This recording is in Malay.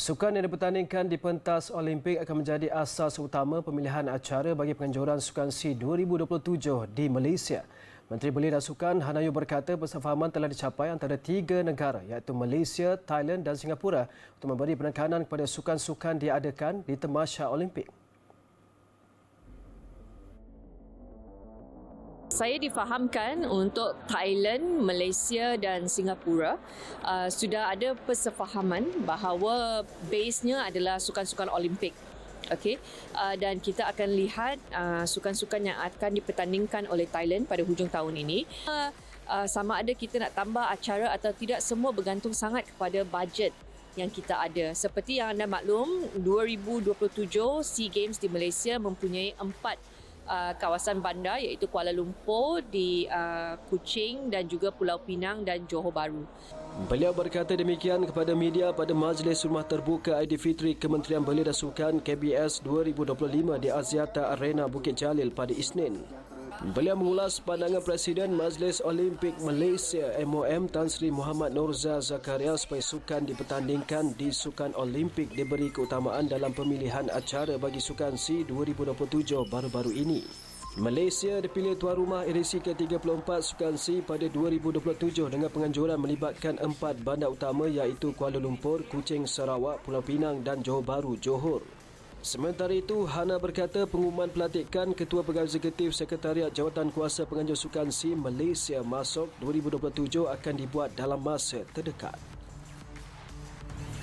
Sukan yang dipertandingkan di pentas Olimpik akan menjadi asas utama pemilihan acara bagi penganjuran Sukan SEA 2027 di Malaysia. Menteri Belia dan Sukan Hanayu berkata persefahaman telah dicapai antara tiga negara iaitu Malaysia, Thailand dan Singapura untuk memberi penekanan kepada sukan-sukan diadakan di temasya Olimpik. Saya difahamkan untuk Thailand, Malaysia dan Singapura uh, sudah ada persefahaman bahawa base-nya adalah sukan-sukan Olimpik. Okey, uh, dan kita akan lihat uh, sukan-sukan yang akan dipertandingkan oleh Thailand pada hujung tahun ini. Uh, uh, sama ada kita nak tambah acara atau tidak semua bergantung sangat kepada bajet yang kita ada. Seperti yang anda maklum, 2027 SEA Games di Malaysia mempunyai empat uh, kawasan bandar iaitu Kuala Lumpur di uh, Kuching dan juga Pulau Pinang dan Johor Bahru. Beliau berkata demikian kepada media pada Majlis Rumah Terbuka Aidilfitri Kementerian Belia dan Sukan KBS 2025 di Aziata Arena Bukit Jalil pada Isnin. Beliau mengulas pandangan Presiden Majlis Olimpik Malaysia MOM Tan Sri Muhammad Nurza Zakaria supaya sukan dipertandingkan di Sukan Olimpik diberi keutamaan dalam pemilihan acara bagi Sukan SEA 2027 baru-baru ini. Malaysia dipilih tuan rumah edisi ke-34 Sukan SEA pada 2027 dengan penganjuran melibatkan empat bandar utama iaitu Kuala Lumpur, Kuching, Sarawak, Pulau Pinang dan Johor Bahru, Johor. Sementara itu, Hana berkata pengumuman pelantikan Ketua Pegawai Eksekutif Sekretariat Jawatan Kuasa Penganjur Sukan SEA Malaysia masuk 2027 akan dibuat dalam masa terdekat.